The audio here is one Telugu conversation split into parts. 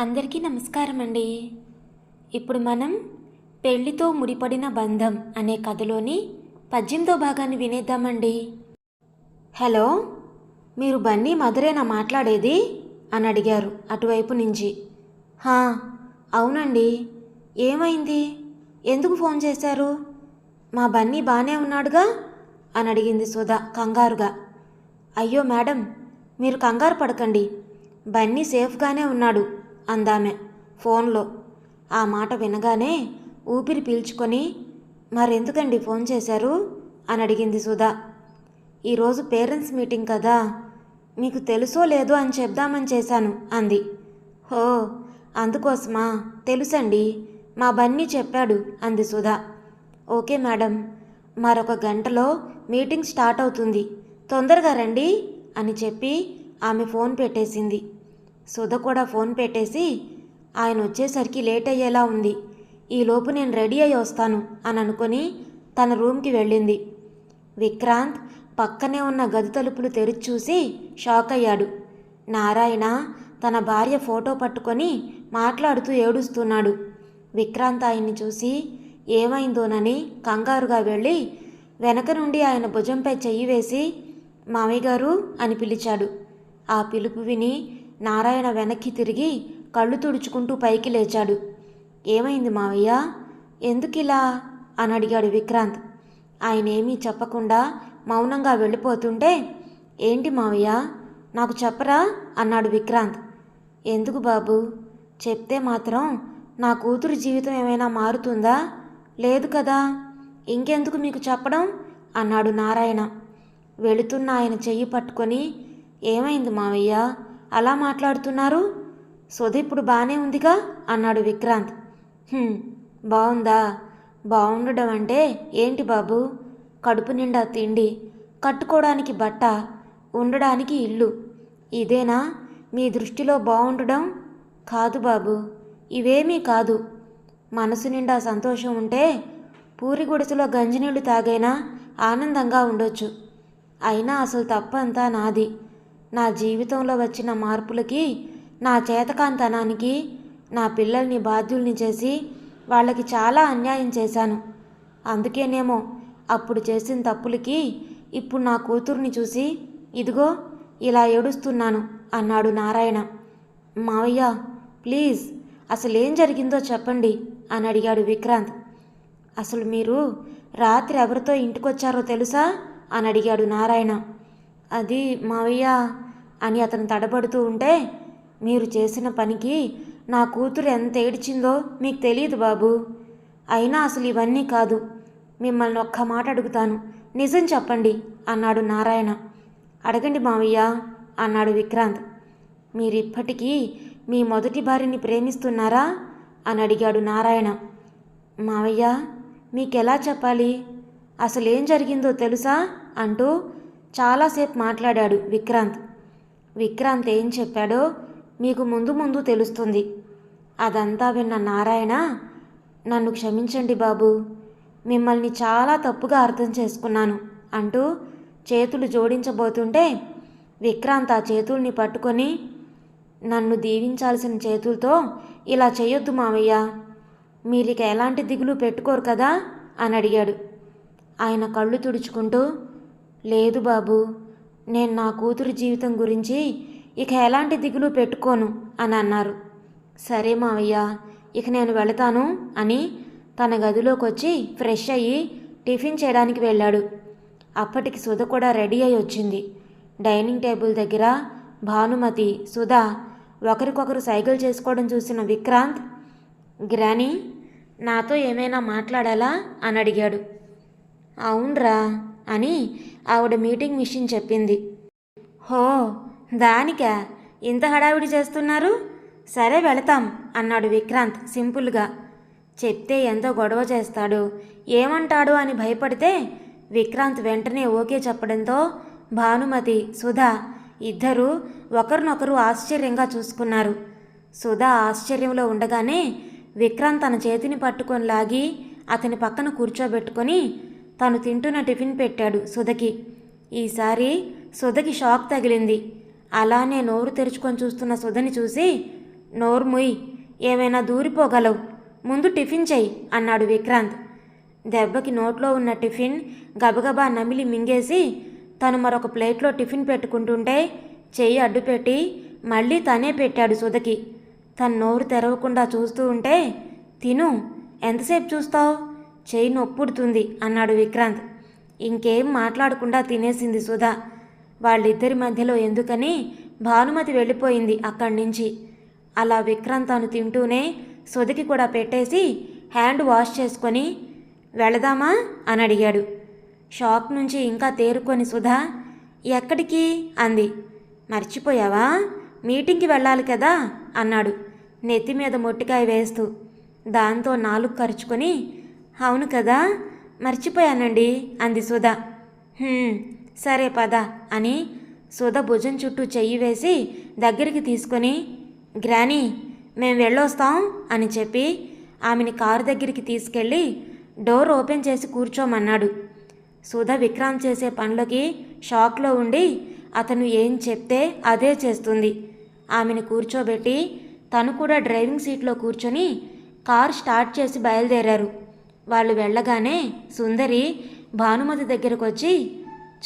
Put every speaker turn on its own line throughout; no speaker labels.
అందరికీ నమస్కారం అండి ఇప్పుడు మనం పెళ్ళితో ముడిపడిన బంధం అనే కథలోని పద్యంతో భాగాన్ని వినేద్దామండి. హలో మీరు బన్నీ మధురేనా మాట్లాడేది? అని అడిగారు అటువైపు నుంచి. హా అవునండి. ఏమైంది? ఎందుకు ఫోన్ చేశారు? మా బన్నీ బాగానే ఉన్నాడుగా? అని అడిగింది సుధా కంగారుగా. అయ్యో మేడం మీరు కంగారు పడకండి. బన్నీ సేఫ్గానే ఉన్నాడు. అందామె. ఫోన్లో. ఆ మాట వినగానే ఊపిరి పీల్చుకొని మరెందుకండి ఫోన్ చేశారు? అని అడిగింది సుధా. ఈరోజు పేరెంట్స్ మీటింగ్ కదా. మీకు తెలుసో లేదో అని చెప్దామని చేశాను అంది. హో అందుకోసమా? తెలుసండి. మా బన్నీ చెప్పాడు అంది సుధా. Okay madam. మరొక గంటలో మీటింగ్ స్టార్ట్ అవుతుంది. తొందరగా రండి అని చెప్పి ఆమె ఫోన్ పెట్టేసింది. సుధ కూడా ఫోన్ పెట్టేసి ఆయన వచ్చేసరికి లేట్ అయ్యేలా ఉంది. ఈలోపు నేను రెడీ అయ్యి వస్తాను అని అనుకొని తన రూమ్కి వెళ్ళింది. విక్రాంత్ పక్కనే ఉన్న గది తలుపులు తెరిచి చూసి షాక్ అయ్యాడు. నారాయణ తన భార్య ఫోటో పట్టుకొని మాట్లాడుతూ ఏడుస్తున్నాడు. విక్రాంత్ ఆయన్ని చూసి ఏమైందోనని కంగారుగా వెళ్ళి వెనక నుండి ఆయన భుజంపై చెయ్యి వేసి మామయ్య గారు అని పిలిచాడు. ఆ పిలుపు విని నారాయణ వెనక్కి తిరిగి కళ్ళు తుడుచుకుంటూ పైకి లేచాడు. ఏమైంది మావయ్య? ఎందుకిలా? అని అడిగాడు విక్రాంత్. ఆయన ఏమీ చెప్పకుండా మౌనంగా వెళ్ళిపోతుంటే ఏంటి మావయ్య? నాకు చెప్పరా? అన్నాడు విక్రాంత్. ఎందుకు బాబు? చెప్తే మాత్రం నా కూతురు జీవితం ఏమైనా మారుతుందా? లేదు కదా. ఇంకెందుకు మీకు చెప్పడం? అన్నాడు నారాయణ. వెళుతున్న ఆయన చెయ్యి పట్టుకొని ఏమైంది మావయ్య? అలా మాట్లాడుతున్నారు? సుధ ఇప్పుడు బాగానే ఉందిగా? అన్నాడు విక్రాంత్. బాగుందా బాగుండడం అంటే ఏంటి బాబు? కడుపు నిండా తిండి కట్టుకోవడానికి బట్ట ఉండడానికి ఇల్లు. ఇదేనా? మీ దృష్టిలో బాగుండడం కాదు బాబు ఇవేమీ కాదు. మనసు నిండా సంతోషం ఉంటే పూరి గుడిసెలో గంజినీళ్ళు తాగైనా ఆనందంగా ఉండొచ్చు. అయినా అసలు తప్పంతా నాది. నా జీవితంలో వచ్చిన మార్పులకి నా చేతకాంతనానికి నా పిల్లల్ని బాధ్యుల్ని చేసి వాళ్ళకి చాలా అన్యాయం చేశాను. అందుకేనేమో అప్పుడు చేసిన తప్పులకి ఇప్పుడు నా కూతుర్ని చూసి ఇదిగో ఇలా ఏడుస్తున్నాను అన్నాడు నారాయణ. మావయ్య ప్లీజ్ అసలు ఏం జరిగిందో చెప్పండి అని అడిగాడు విక్రాంత్. అసలు మీరు రాత్రి ఎవరితో ఇంటికొచ్చారో తెలుసా? అని అడిగాడు నారాయణ. అది మావయ్య అని అతను తడబడుతూ ఉంటే మీరు చేసిన పనికి నా కూతురు ఎంత ఏడ్చిందో మీకు తెలియదు బాబు. అయినా అసలు ఇవన్నీ కాదు. మిమ్మల్ని ఒక్క మాట అడుగుతాను. నిజం చెప్పండి అన్నాడు నారాయణ. అడగండి మావయ్య అన్నాడు విక్రాంత్. మీరిప్పటికీ మీ మొదటి భార్యని ప్రేమిస్తున్నారా? అని అడిగాడు నారాయణ. మావయ్య మీకెలా చెప్పాలి? అసలేం జరిగిందో తెలుసా? అంటూ చాలాసేపు మాట్లాడాడు విక్రాంత్. విక్రాంత్ ఏం చెప్పాడో మీకు ముందు ముందు తెలుస్తుంది. అదంతా విన్న నారాయణ నన్ను క్షమించండి బాబు మిమ్మల్ని చాలా తప్పుగా అర్థం చేసుకున్నాను అంటూ చేతులు జోడించబోతుంటే విక్రాంత్ ఆ చేతుల్ని పట్టుకొని నన్ను దీవించాల్సిన చేతులతో ఇలా చేయొద్దు మావయ్య మీరిక ఎలాంటి దిగులు పెట్టుకోరు కదా? అని అడిగాడు. ఆయన కళ్ళు తుడుచుకుంటూ లేదు బాబు నేను నా కూతురు జీవితం గురించి ఇక ఎలాంటి దిగులు పెట్టుకోను అని అన్నారు. సరే మావయ్య ఇక నేను వెళతాను అని తన గదిలోకి వచ్చి ఫ్రెష్ అయ్యి టిఫిన్ చేయడానికి వెళ్ళాడు. అప్పటికి సుధ కూడా రెడీ అయి వచ్చింది. డైనింగ్ టేబుల్ దగ్గర భానుమతి సుధా ఒకరికొకరు సైకిల్ చేసుకోవడం చూసిన విక్రాంత్ గ్రానీ నాతో ఏమైనా మాట్లాడాలా? అని అడిగాడు. అవునరా అని ఆవిడ మీటింగ్ మిషన్ చెప్పింది. హో దానికా? ఇంత హడావిడి చేస్తున్నారు? సరే వెళతాం అన్నాడు విక్రాంత్ సింపుల్గా. చెప్తే ఎంతో గొడవ చేస్తాడు. ఏమంటాడు అని భయపడితే విక్రాంత్ వెంటనే ఓకే చెప్పడంతో భానుమతి సుధా ఇద్దరూ ఒకరినొకరు ఆశ్చర్యంగా చూసుకున్నారు. సుధా ఆశ్చర్యంలో ఉండగానే విక్రాంత్ తన చేతిని పట్టుకొని లాగి అతని పక్కన కూర్చోబెట్టుకొని తను తింటున్న టిఫిన్ పెట్టాడు సుధకి. ఈసారి సుధకి షాక్ తగిలింది. అలానే నోరు తెరుచుకొని చూస్తున్న సుధని చూసి నోర్ముయ్ ఏమైనా దూరిపోగలవు. ముందు టిఫిన్ చెయ్యి అన్నాడు విక్రాంత్. దెబ్బకి నోట్లో ఉన్న టిఫిన్ గబగబా నమిలి మింగేసి తను మరొక ప్లేట్లో టిఫిన్ పెట్టుకుంటుంటే చెయ్యి అడ్డుపెట్టి మళ్ళీ తనే పెట్టాడు సుధకి. తన నోరు తెరవకుండా చూస్తూ ఉంటే తిను ఎంతసేపు చూస్తావు? చేయి నొప్పుడుతుంది అన్నాడు విక్రాంత్. ఇంకేం మాట్లాడకుండా తినేసింది సుధా. వాళ్ళిద్దరి మధ్యలో ఎందుకని భానుమతి వెళ్ళిపోయింది అక్కడి నుంచి. అలా విక్రాంత్ తాను తింటూనే సుధకి కూడా పెట్టేసి హ్యాండ్ వాష్ చేసుకొని వెళదామా అని అడిగాడు. షాక్ నుంచి ఇంకా తేరుకొని సుధా ఎక్కడికి? అంది. మర్చిపోయావా? మీటింగ్కి వెళ్ళాలి కదా? అన్నాడు. నెత్తి మీద మొట్టికాయ వేస్తూ. దాంతో నాలుగు ఖర్చుకొని అవును కదా? మర్చిపోయానండి అంది సుధ. సరే పద అని సుధ భుజం చుట్టూ చెయ్యి వేసి దగ్గరికి తీసుకొని గ్రానీ మేము వెళ్ళొస్తాం అని చెప్పి ఆమెని కారు దగ్గరికి తీసుకెళ్ళి డోర్ ఓపెన్ చేసి కూర్చోమన్నాడు. సుధ విక్రాంత్ చేసే పనులకి షాక్లో ఉండి అతను ఏం చెప్తే అదే చేస్తుంది. ఆమెను కూర్చోబెట్టి తను కూడా డ్రైవింగ్ సీట్లో కూర్చొని కార్ స్టార్ట్ చేసి బయలుదేరారు. వాళ్ళు వెళ్ళగానే సుందరి భానుమతి దగ్గరకు వచ్చి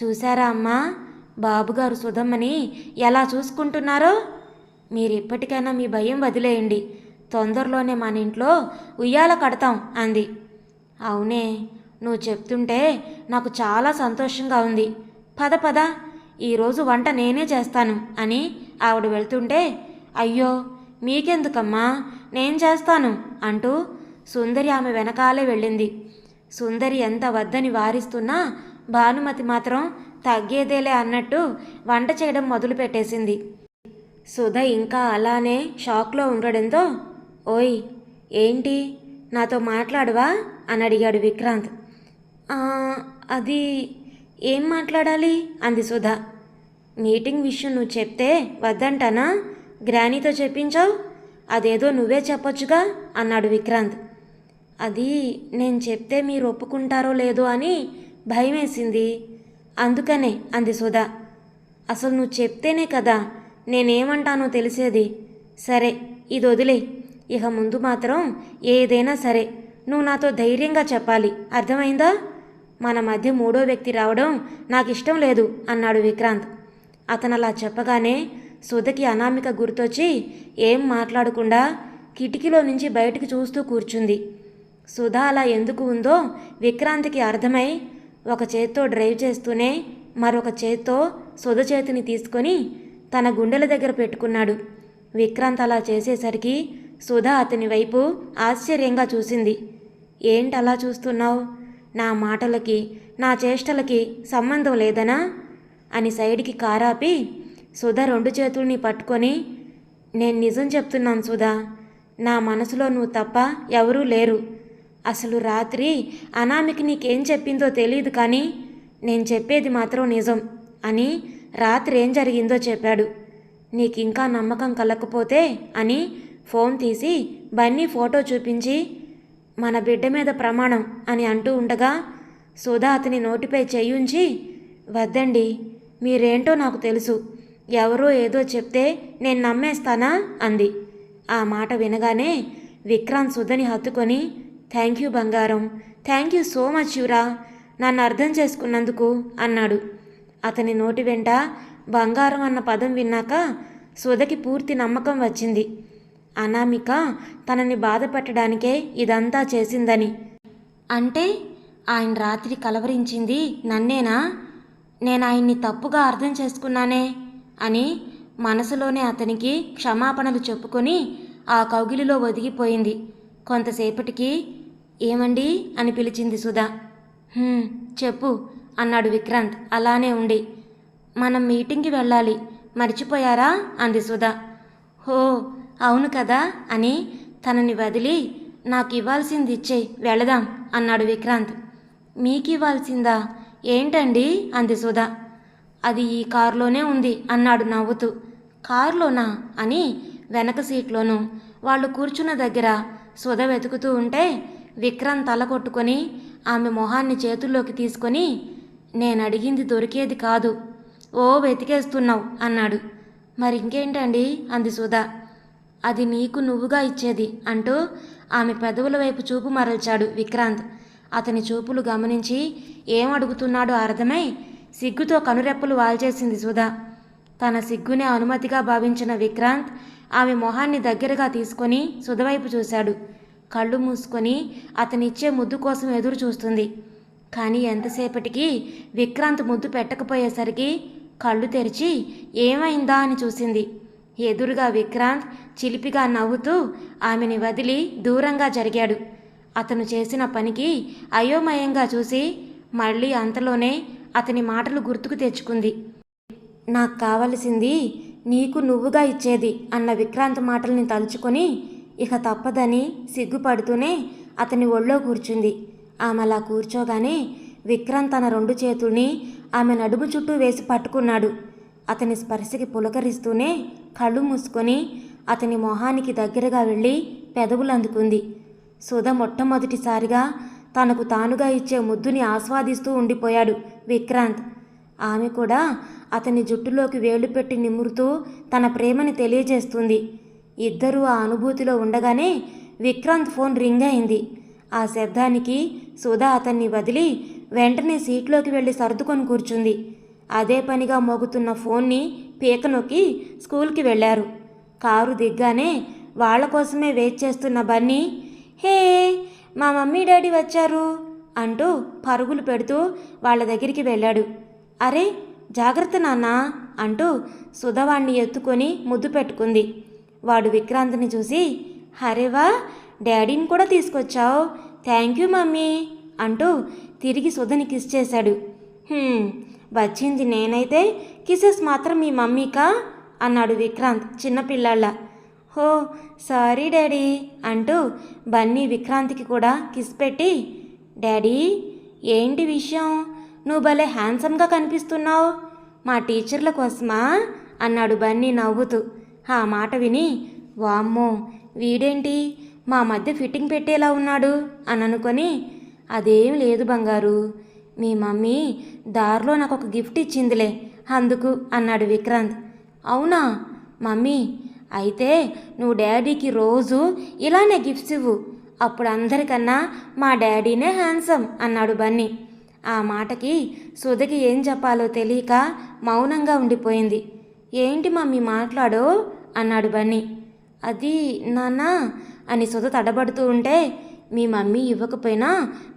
చూసారా అమ్మా బాబుగారు సుధమ్మని ఎలా చూసుకుంటున్నారో? మీరు ఇప్పటికైనా మీ భయం వదిలేయండి. తొందరలోనే మన ఇంట్లో ఉయ్యాల కడతాం అంది. అవునే నువ్వు చెప్తుంటే నాకు చాలా సంతోషంగా ఉంది. పద పద ఈరోజు వంట నేనే చేస్తాను అని ఆవిడ వెళ్తుంటే అయ్యో మీకెందుకమ్మా నేను చేస్తాను అంటూ సుందరి ఆమె వెనకాలే వెళ్ళింది. సుందరి ఎంత వద్దని వారిస్తున్నా భానుమతి మాత్రం తగ్గేదేలే అన్నట్టు వంట చేయడం మొదలుపెట్టేసింది. సుధ ఇంకా అలానే షాక్లో ఉండడంతో ఓయ్ ఏంటి? నాతో మాట్లాడవా? అని అడిగాడు విక్రాంత్. అది ఏం మాట్లాడాలి? అంది సుధ. మీటింగ్ విషయం నువ్వు చెప్తే వద్దంటానా? గ్రానీతో చెప్పించావు? అదేదో నువ్వే చెప్పొచ్చుగా? అన్నాడు విక్రాంత్. అది నేను చెప్తే మీరు ఒప్పుకుంటారో లేదో అని భయమేసింది. అందుకనే అంది సుధా. అసలు నువ్వు చెప్తేనే కదా నేనేమంటానో తెలిసేది. సరే ఇది వదిలే. ఇక ముందు మాత్రం ఏదైనా సరే నువ్వు నాతో ధైర్యంగా చెప్పాలి. అర్థమైందా? మన మధ్య మూడో వ్యక్తి రావడం నాకు ఇష్టం లేదు అన్నాడు విక్రాంత్. అతను అలా చెప్పగానే సుధకి అనామిక గుర్తొచ్చి ఏం మాట్లాడకుండా కిటికీలో నుంచి బయటకు చూస్తూ కూర్చుంది. సుధా అలా ఎందుకు ఉందో విక్రాంత్కి అర్థమై ఒక చేత్తో డ్రైవ్ చేస్తూనే మరొక చేత్తో సుధ చేతిని తీసుకొని తన గుండెల దగ్గర పెట్టుకున్నాడు. విక్రాంత్ అలా చేసేసరికి సుధా అతని వైపు ఆశ్చర్యంగా చూసింది. ఏంటి అలా చూస్తున్నావు? నా మాటలకి నా చేష్టలకి సంబంధం లేదనా? అని సైడ్కి కారాపి సుధా రెండు చేతుల్ని పట్టుకొని నేను నిజం చెప్తున్నాను సుధా. నా మనసులో నువ్వు తప్ప ఎవరూ లేరు. అసలు రాత్రి అనామికి నీకేం చెప్పిందో తెలియదు కానీ నేను చెప్పేది మాత్రం నిజం అని రాత్రి ఏం జరిగిందో చెప్పాడు. నీకు ఇంకా నమ్మకం కలగకపోతే అని ఫోన్ తీసి బన్నీ ఫోటో చూపించి మన బిడ్డ మీద ప్రమాణం అని అంటూ ఉండగా సుధా అతని నోటిపై చెయ్యుంచి వద్దండి మీరేంటో నాకు తెలుసు. ఎవరో ఏదో చెప్తే నేను నమ్మేస్తానా? అంది. ఆ మాట వినగానే విక్రాంత్ సుధని హత్తుకొని థ్యాంక్ యూ బంగారం. థ్యాంక్ యూ సో మచ్ యురా నన్ను అర్థం చేసుకున్నందుకు అన్నాడు. అతని నోటి వెంట బంగారం అన్న పదం విన్నాక సుధకి పూర్తి నమ్మకం వచ్చింది. అనామిక తనని బాధ పెట్టడానికే ఇదంతా చేసిందని. అంటే ఆయన రాత్రి కలవరించింది నన్నేనా? నేను ఆయన్ని తప్పుగా అర్థం చేసుకున్నానే? అని మనసులోనే అతనికి క్షమాపణలు చెప్పుకొని ఆ కౌగిలిలో ఒదిగిపోయింది. కొంతసేపటికి ఏమండి? అని పిలిచింది సుధా. చెప్పు అన్నాడు విక్రాంత్. అలానే ఉండి. మనం మీటింగ్కి వెళ్ళాలి. మర్చిపోయారా? అంది సుధా. హో అవును కదా అని తనని వదిలి నాకు ఇవ్వాల్సింది ఇచ్చేయి వెళదాం అన్నాడు విక్రాంత్. మీకు ఇవ్వాల్సిందా? ఏంటండి? అంది సుధా. అది ఈ కారులోనే ఉంది అన్నాడు నవ్వుతూ. కారులోనా? అని వెనక సీట్లోనూ వాళ్ళు కూర్చున్న దగ్గర సుధ వెతుకుతూ ఉంటే విక్రమ్ తల కొట్టుకొని ఆమె మొహాన్ని చేతుల్లోకి తీసుకొని నేను అడిగింది దొరికేది కాదు. ఓ వెతికేస్తున్నావు అన్నాడు. మరి ఇంకేంటండి అంది సుధా. అది నీకు నువ్వుగా ఇచ్చేది అంటూ ఆమె పెదవుల వైపు చూపు మరల్చాడు విక్రాంత్. అతని చూపులు గమనించి ఏం అడుగుతున్నాడో అర్థమై సిగ్గుతో కనురెప్పలు వాల్చేసింది సుధా. తన సిగ్గునే అనుమతిగా భావించిన విక్రాంత్ ఆమె మొహాన్ని దగ్గరగా తీసుకొని సుధవైపు చూశాడు. కళ్ళు మూసుకొని అతనిచ్చే ముద్దు కోసం ఎదురు చూస్తుంది. కానీ ఎంతసేపటికి విక్రాంత్ ముద్దు పెట్టకపోయేసరికి కళ్ళు తెరిచి ఏమైందా అని చూసింది. ఎదురుగా విక్రాంత్ చిలిపిగా నవ్వుతూ ఆమెని వదిలి దూరంగా జరిగాడు. అతను చేసిన పనికి అయోమయంగా చూసి మళ్ళీ అంతలోనే అతని మాటలు గుర్తుకు తెచ్చుకుంది. నాకు కావలసింది నీకు నువ్వుగా ఇచ్చేది అన్న విక్రాంత్ మాటల్ని తలుచుకొని ఇక తప్పదని సిగ్గుపడుతూనే అతని ఒళ్ళో కూర్చుంది. ఆమె అలా కూర్చోగానే విక్రాంత్ తన రెండు చేతుల్ని ఆమె నడుము చుట్టూ వేసి పట్టుకున్నాడు. అతని స్పర్శకి పులకరిస్తూనే కళ్ళు మూసుకొని అతని మొహానికి దగ్గరగా వెళ్ళి పెదవులు అందుకుంది. సుధ మొట్టమొదటిసారిగా తనకు తానుగా ఇచ్చే ముద్దుని ఆస్వాదిస్తూ ఉండిపోయాడు విక్రాంత్. ఆమె కూడా అతని జుట్టులోకి వేలు పెట్టి నిమురుతూ తన ప్రేమని తెలియజేస్తుంది. ఇద్దరూ ఆ అనుభూతిలో ఉండగానే విక్రాంత్ ఫోన్ రింగ్ అయింది. ఆ శబ్దానికి సుధా అతన్ని వదిలి వెంటనే సీట్లోకి వెళ్ళి సర్దుకొని కూర్చుంది. అదే పనిగా మోగుతున్న ఫోన్ని పీక నొక్కి స్కూల్కి వెళ్ళారు. కారు దిగ్గానే వాళ్ళ కోసమే వెయిట్ చేస్తున్న బన్నీ హే మా మమ్మీ డాడీ వచ్చారు అంటూ పరుగులు పెడుతూ వాళ్ళ దగ్గరికి వెళ్ళాడు. అరే జాగ్రత్త నాన్న అంటూ సుధవాణ్ణి ఎత్తుకొని ముద్దు పెట్టుకుంది. వాడు విక్రాంత్ని చూసి హరేవా డాడీని కూడా తీసుకొచ్చావు. థ్యాంక్ యూ మమ్మీ అంటూ తిరిగి సుధని కిస్ చేశాడు. వచ్చింది నేనైతే కిసెస్ మాత్రం మీ మమ్మీకా? అన్నాడు విక్రాంత్ చిన్నపిల్లాళ్ళ హో సారీ డాడీ అంటూ బన్నీ విక్రాంత్కి కూడా కిస్ పెట్టి డాడీ ఏంటి విషయం? నువ్వు భలే హ్యాండ్సమ్గా కనిపిస్తున్నావు. మా టీచర్ల కోసమా? అన్నాడు బన్నీ నవ్వుతూ. ఆ మాట విని వామ్మో వీడేంటి? మా మధ్య ఫిట్టింగ్ పెట్టేలా ఉన్నాడు అని అనుకొని అదేం లేదు బంగారు మీ మమ్మీ దారిలో నాకు ఒక గిఫ్ట్ ఇచ్చిందిలే అందుకు అన్నాడు విక్రాంత్. అవునా? మమ్మీ అయితే నువ్వు డాడీకి రోజు ఇలానే గిఫ్ట్స్ ఇవ్వు అప్పుడు అందరికన్నా మా డాడీనే హ్యాండ్సమ్ అన్నాడు బన్నీ. ఆ మాటకి సుధకి ఏం చెప్పాలో తెలియక మౌనంగా ఉండిపోయింది. ఏంటి మమ్మీ మాట్లాడో? అన్నాడు బన్నీ. అది నానా అని సుధ తడబడుతూ ఉంటే మీ మమ్మీ ఇవ్వకపోయినా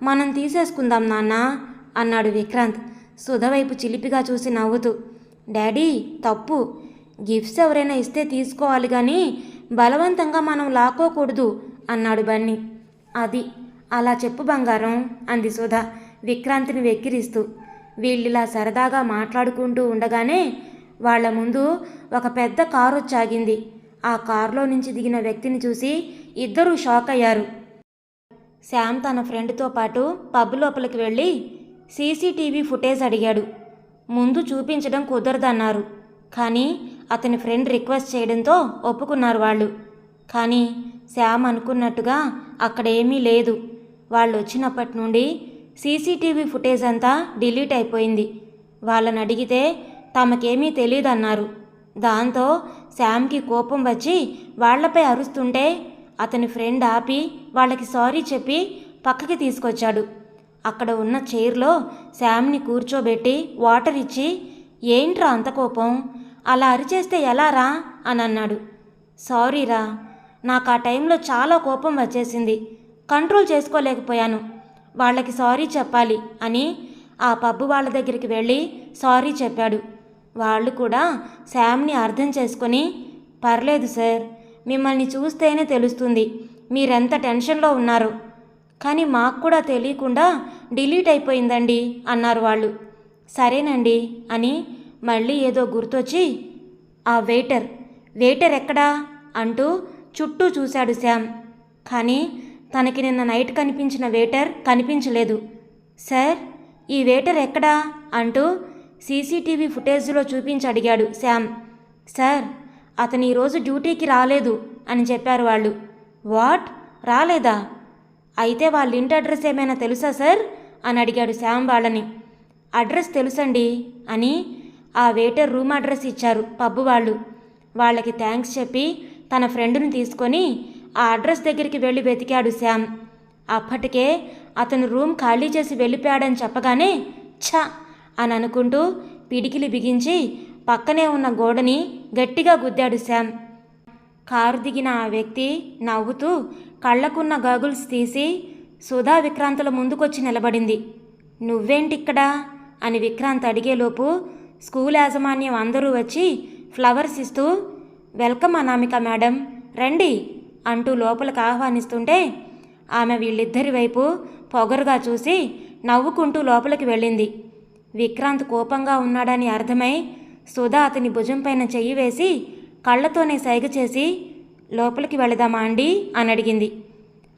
మనం తీసేసుకుందాం నాన్న అన్నాడు విక్రాంత్. సుధ వైపు చిలిపిగా చూసి నవ్వుతూ డాడీ తప్పు. గిఫ్ట్స్ ఎవరైనా ఇస్తే తీసుకోవాలి కానీ బలవంతంగా మనం లాక్కోకూడదు అన్నాడు బన్నీ. అది అలా చెప్పు బంగారం అంది సుధ విక్రాంతిని వెక్కిరిస్తూ. వీళ్ళిలా సరదాగా మాట్లాడుకుంటూ ఉండగానే వాళ్ళ ముందు ఒక పెద్ద కారు వచ్చాగింది ఆ కారులో నుంచి దిగిన వ్యక్తిని చూసి ఇద్దరూ షాక్ అయ్యారు. శ్యామ్ తన ఫ్రెండ్తో పాటు పబ్ లోపలికి వెళ్ళి సీసీటీవీ ఫుటేజ్ అడిగాడు. ముందు చూపించడం కుదరదన్నారు. కానీ అతని ఫ్రెండ్ రిక్వెస్ట్ చేయడంతో ఒప్పుకున్నారు వాళ్ళు. కానీ శ్యామ్ అనుకున్నట్టుగా అక్కడ ఏమీ లేదు. వాళ్ళు వచ్చినప్పటి నుండి సీసీటీవీ ఫుటేజ్ అంతా డిలీట్ అయిపోయింది. వాళ్ళని అడిగితే తమకేమీ తెలియదన్నారు దాంతో శ్యామ్కి కోపం వచ్చి వాళ్ళపై అరుస్తుంటే అతని ఫ్రెండ్ ఆపి వాళ్ళకి సారీ చెప్పి పక్కకి తీసుకొచ్చాడు. అక్కడ ఉన్న చైర్లో శామ్ని కూర్చోబెట్టి వాటర్ ఇచ్చి ఏంట్రా అంత కోపం? అలా అరిచేస్తే ఎలారా అని అన్నాడు. సారీరా నాకు ఆ టైంలో చాలా కోపం వచ్చేసింది. కంట్రోల్ చేసుకోలేకపోయాను. వాళ్ళకి సారీ చెప్పాలి అని ఆ పబ్బు వాళ్ళ దగ్గరికి వెళ్ళి సారీ చెప్పాడు. వాళ్ళు కూడా శామ్ని అర్థం చేసుకొని పర్లేదు సార్ మిమ్మల్ని చూస్తేనే తెలుస్తుంది మీరెంత టెన్షన్లో ఉన్నారో. కానీ మాకు కూడా తెలియకుండా డిలీట్ అయిపోయిందండి అన్నారు వాళ్ళు. సరేనండి అని మళ్ళీ ఏదో గుర్తొచ్చి ఆ వెయిటర్ వెయిటర్ ఎక్కడా? అంటూ చుట్టూ చూశాడు శామ్ కానీ తనకి నిన్న నైట్ కనిపించిన వెయిటర్ కనిపించలేదు. సార్ ఈ వెయిటర్ ఎక్కడా? అంటూ సీసీటీవీ ఫుటేజ్లో చూపించి అడిగాడు. శామ్ సార్ అతను ఈరోజు డ్యూటీకి రాలేదు అని చెప్పారు వాళ్ళు. వాట్? రాలేదా? అయితే వాళ్ళ ఇంటి అడ్రస్ ఏమైనా తెలుసా సార్? అని అడిగాడు శ్యామ్ వాళ్ళని. అడ్రస్ తెలుసండి అని ఆ వెయిటర్ రూమ్ అడ్రస్ ఇచ్చారు పబ్బు వాళ్ళు. వాళ్ళకి థ్యాంక్స్ చెప్పి తన ఫ్రెండ్ని తీసుకొని ఆ అడ్రస్ దగ్గరికి వెళ్ళి వెతికాడు శ్యామ్. అప్పటికే అతను రూమ్ ఖాళీ చేసి వెళ్ళిపోయాడని చెప్పగానే ఛా! అని అనుకుంటూ పిడికిలి బిగించి పక్కనే ఉన్న గోడని గట్టిగా గుద్దాడు శ్యామ్ కారు దిగిన ఆ వ్యక్తి నవ్వుతూ కళ్ళకున్న గాగుల్స్ తీసి సుధా విక్రాంతుల ముందుకొచ్చి నిలబడింది. నువ్వేంటిక్కడా? అని విక్రాంత్ అడిగేలోపు స్కూల్ యాజమాన్యం అందరూ వచ్చి ఫ్లవర్స్ ఇస్తూ వెల్కమ్ అనామిక మేడం రండి అంటూ లోపలికి ఆహ్వానిస్తుంటే ఆమె వీళ్ళిద్దరి వైపు పొగరుగా చూసి నవ్వుకుంటూ లోపలికి వెళ్ళింది. విక్రాంత్ కోపంగా ఉన్నాడని అర్థమై సుధా అతని భుజంపైన చెయ్యి వేసి కళ్ళతోనే సైగ చేసి లోపలికి వెళదామా అండి? అని అడిగింది.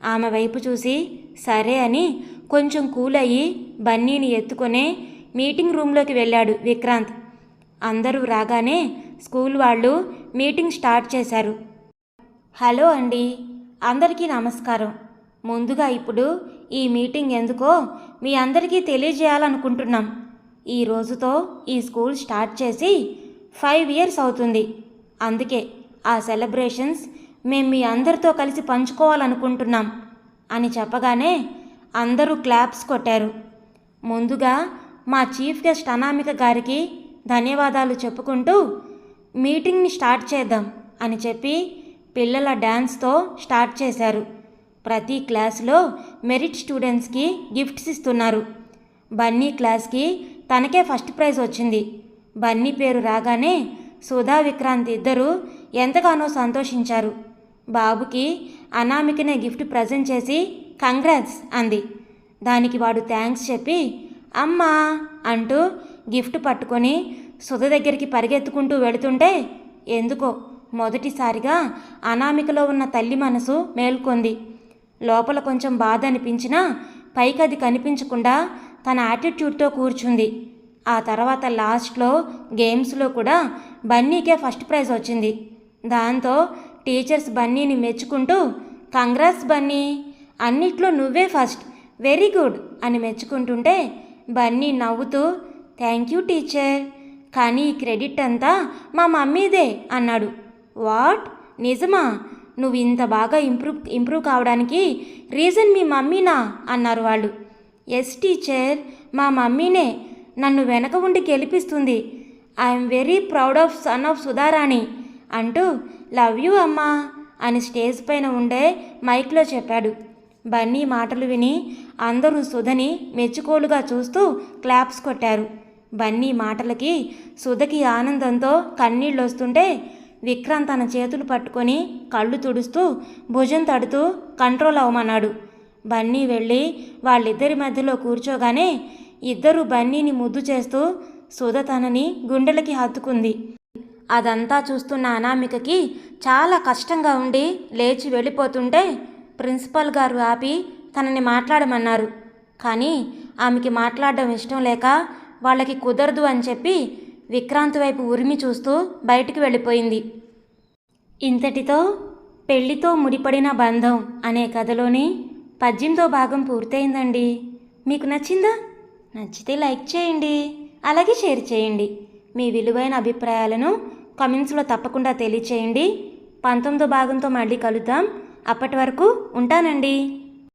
ఆమె వైపు చూసి సరే అని కొంచెం కూల్ అయ్యి బన్నీని ఎత్తుకొని మీటింగ్ రూమ్లోకి వెళ్ళాడు విక్రాంత్. అందరూ రాగానే స్కూల్ వాళ్ళు మీటింగ్ స్టార్ట్ చేశారు. హలో అండి అందరికీ నమస్కారం. ముందుగా ఇప్పుడు ఈ మీటింగ్ ఎందుకో మీ అందరికీ తెలియజేయాలనుకుంటున్నాం. ఈ రోజుతో ఈ స్కూల్ స్టార్ట్ చేసి ఫైవ్ ఇయర్స్ అవుతుంది. అందుకే ఆ సెలబ్రేషన్స్ మేము మీ అందరితో కలిసి పంచుకోవాలనుకుంటున్నాం అని చెప్పగానే అందరూ క్లాప్స్ కొట్టారు. ముందుగా మా చీఫ్ గెస్ట్ అనామిక గారికి ధన్యవాదాలు చెప్పుకుంటూ మీటింగ్ని స్టార్ట్ చేద్దాం అని చెప్పి పిల్లల డ్యాన్స్తో స్టార్ట్ చేశారు. ప్రతి క్లాస్లో మెరిట్ స్టూడెంట్స్కి గిఫ్ట్స్ ఇస్తున్నారు. బన్నీ క్లాస్కి తనకే ఫస్ట్ ప్రైజ్ వచ్చింది. బన్నీ పేరు రాగానే సుధా విక్రాంత్ ఇద్దరూ ఎంతగానో సంతోషించారు. బాబుకి అనామికనే గిఫ్ట్ ప్రజెంట్ చేసి కంగ్రాట్స్ అంది. దానికి వాడు థ్యాంక్స్ చెప్పి అమ్మా అంటూ గిఫ్ట్ పట్టుకొని సుధ దగ్గరికి పరిగెత్తుకుంటూ వెళుతుంటే ఎందుకో మొదటిసారిగా అనామికలో ఉన్న తల్లి మనసు మేల్కొంది. లోపల కొంచెం బాధ అనిపించినా పైకి అది కనిపించకుండా తన యాటిట్యూడ్తో కూర్చుంది. ఆ తర్వాత లాస్ట్లో గేమ్స్లో కూడా బన్నీకే ఫస్ట్ ప్రైజ్ వచ్చింది. దాంతో టీచర్స్ బన్నీని మెచ్చుకుంటూ కంగ్రాస్ బన్నీ అన్నిట్లో నువ్వే ఫస్ట్ వెరీ గుడ్ అని మెచ్చుకుంటుంటే బన్నీ నవ్వుతూ థ్యాంక్ యూ టీచర్ కానీ ఈ క్రెడిట్ అంతా మా మమ్మీదే అన్నాడు. వాట్ నిజమా? నువ్వు ఇంత బాగా ఇంప్రూవ్ ఇంప్రూవ్ కావడానికి రీజన్ మీ మమ్మీనా? అన్నారు వాళ్ళు. ఎస్ టీచర్ మా మమ్మీనే నన్ను వెనక ఉండి గెలిపిస్తుంది. I'm very proud of son of Sudharani అంటూ లవ్ యూ అమ్మా అని స్టేజ్ పైన ఉండే మైక్లో చెప్పాడు. బన్నీ మాటలు విని అందరూ సుధని మెచ్చుకోలుగా చూస్తూ క్లాప్స్ కొట్టారు. బన్నీ మాటలకి సుధకి ఆనందంతో కన్నీళ్ళు వస్తుంటే విక్రాంత్ తన చేతులు పట్టుకొని కళ్ళు తుడుస్తూ భుజం తడుతూ కంట్రోల్ అవ్వమన్నాడు. బన్నీ వెళ్ళి వాళ్ళిద్దరి మధ్యలో కూర్చోగానే ఇద్దరు బన్నీని ముద్దు చేస్తూ సుధ తనని గుండెలకి హత్తుకుంది. అదంతా చూస్తున్న అనామికకి చాలా కష్టంగా ఉండి లేచి వెళ్ళిపోతుంటే ప్రిన్సిపల్ గారు ఆపి తనని మాట్లాడమన్నారు. కానీ ఆమెకి మాట్లాడడం ఇష్టం లేక వాళ్ళకి కుదరదు అని చెప్పి విక్రాంత్ వైపు ఉరిమి చూస్తూ బయటికి వెళ్ళిపోయింది. ఇంతటితో పెళ్ళితో ముడిపడిన బంధం అనే కథలోని పద్దెనిమిదో భాగం పూర్తయిందండి. మీకు నచ్చిందా? నచ్చితే లైక్ చేయండి. అలాగే షేర్ చేయండి. మీ విలువైన అభిప్రాయాలను కమెంట్స్లో తప్పకుండా తెలియచేయండి. పంతొమ్మిదో భాగంతో మళ్ళీ కలుద్దాం. అప్పటి వరకు ఉంటానండి.